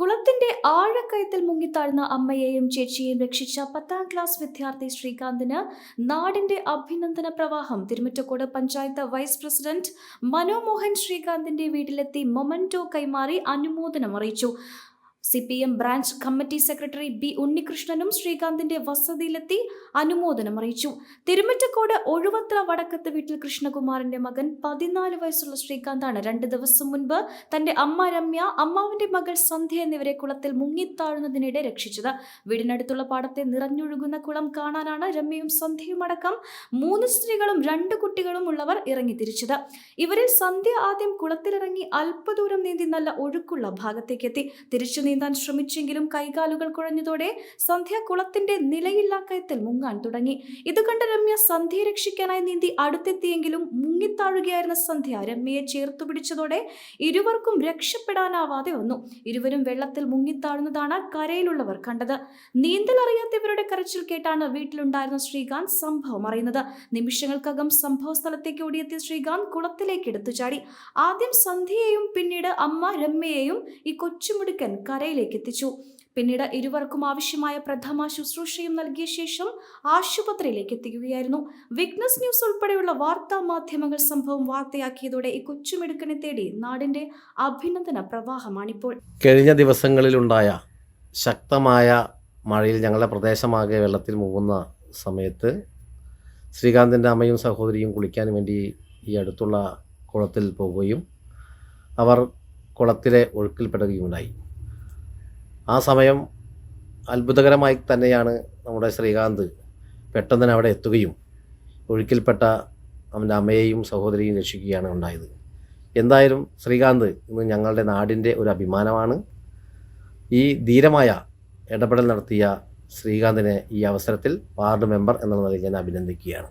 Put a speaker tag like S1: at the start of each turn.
S1: കുളത്തിന്റെ ആഴക്കയത്തിൽ മുങ്ങിത്താഴ്ന്ന അമ്മയെയും ചേച്ചിയെയും രക്ഷിച്ച പത്താം ക്ലാസ് വിദ്യാർത്ഥി ശ്രീകാന്തിന് നാടിന്റെ അഭിനന്ദന പ്രവാഹം. തിരുമറ്റക്കോട് പഞ്ചായത്ത് വൈസ് പ്രസിഡന്റ് മനോമോഹൻ ശ്രീകാന്തിന്റെ വീട്ടിലെത്തി മൊമന്റോ കൈമാറി അനുമോദനം അറിയിച്ചു. C P M branch committee secretary B ഉണ്ണികൃഷ്ണനും ശ്രീകാന്തിന്റെ വസതിയിലെത്തി അനുമോദനം അറിയിച്ചു. തിരുമറ്റക്കോട് ഒഴുവത്ര വടക്കത്ത് വീട്ടിൽ കൃഷ്ണകുമാറിന്റെ മകൻ പതിനാല് വയസ്സുള്ള ശ്രീകാന്താണ് രണ്ട് ദിവസം മുൻപ് തന്റെ അമ്മ രമ്യ അമ്മാവിന്റെ മകൾ സന്ധ്യ എന്നിവരെ കുളത്തിൽ മുങ്ങിത്താഴുന്നതിനിടെ രക്ഷിച്ചത്. വീടിനടുത്തുള്ള പാടത്തെ നിറഞ്ഞൊഴുകുന്ന കുളം കാണാനാണ് രമ്യയും സന്ധ്യയും അടക്കം മൂന്ന് സ്ത്രീകളും രണ്ട് കുട്ടികളും ഉള്ളവർ ഇറങ്ങി തിരിച്ചത് ഇവരിൽ സന്ധ്യ ആദ്യം കുളത്തിലിറങ്ങി അല്പദൂരം നീന്തി നല്ല ഒഴുക്കുള്ള ഭാഗത്തേക്കെത്തി. തിരിച്ചു നീന്താൻ ശ്രമിച്ചെങ്കിലും കൈകാലുകൾ കുഴഞ്ഞതോടെ സന്ധ്യ കുളത്തിന്റെ നിലയില്ലാ കയത്തിൽ മുങ്ങാൻ തുടങ്ങി. ഇത് കണ്ട രമ്യ സന്ധ്യയെ രക്ഷിക്കാനായി നീന്തി അടുത്തെത്തിയെങ്കിലും മുങ്ങിത്താഴുകയായിരുന്ന സന്ധ്യ രമ്യയെ ചേർത്തു പിടിച്ചതോടെ ഇരുവർക്കും രക്ഷപ്പെടാനാവാതെ വന്നു. ഇരുവരും വെള്ളത്തിൽ മുങ്ങിത്താഴുന്നതാണ് കരയിലുള്ളവർ കണ്ടത്. നീന്തൽ അറിയാത്തവരുടെ കരച്ചിൽ കേട്ടാണ് വീട്ടിലുണ്ടായിരുന്ന ശ്രീകാന്ത് സംഭവം അറിയുന്നത്. നിമിഷങ്ങൾക്കകം സംഭവ സ്ഥലത്തേക്ക് ഓടിയെത്തിയ ശ്രീകാന്ത് കുളത്തിലേക്ക് എടുത്തു ചാടി ആദ്യം സന്ധ്യയെയും പിന്നീട് അമ്മ രമ്യയെയും ഈ കൊച്ചുമിടുക്കൻ കരയിലേക്ക് എത്തിച്ചു. പിന്നീട് ഇരുവർക്കും ആവശ്യമായ പ്രഥമ ശുശ്രൂഷയും നൽകിയ ശേഷം ആശുപത്രിയിലേക്ക് എത്തിക്കുകയായിരുന്നു. വിഗ്നസ് ന്യൂസ് ഉൾപ്പെടെയുള്ള വാർത്താ മാധ്യമങ്ങൾ സംഭവം വാർത്തയാക്കിയതോടെ ഈ കൊച്ചുമിടുക്കനെ തേടി നാടിന്റെ അഭിനന്ദന പ്രവാഹമാണിപ്പോൾ.
S2: കഴിഞ്ഞ ദിവസങ്ങളിലുണ്ടായ ശക്തമായ മഴയിൽ ഞങ്ങളുടെ പ്രദേശമാകെ വെള്ളത്തിൽ മുങ്ങുന്ന സമയത്ത് ശ്രീകാന്തിന്റെ അമ്മയും സഹോദരിയും കുളിക്കാൻ വേണ്ടി ഈ അടുത്തുള്ള കുളത്തിൽ പോവുകയും അവർ കുളത്തിലെ ഒഴുക്കിൽപ്പെടുകയുണ്ടായി ആ സമയം അത്ഭുതകരമായി തന്നെയാണ് നമ്മുടെ ശ്രീകാന്ത് പെട്ടെന്ന് തന്നെ അവിടെ എത്തുകയും ഒഴുക്കിൽപ്പെട്ട അവന്റെ അമ്മയെയും സഹോദരിയും രക്ഷിക്കുകയാണ് ഉണ്ടായത്. എന്തായാലും ശ്രീകാന്ത് ഇന്ന് ഞങ്ങളുടെ നാടിന്റെ ഒരു അഭിമാനമാണ്. ഈ ധീരമായ ഇടപെടൽ നടത്തിയ ശ്രീകാന്തിനെ ഈ അവസരത്തിൽ വാർഡ് മെമ്പർ എന്ന നിലയിൽ ഞാൻ അഭിനന്ദിക്കുകയാണ്.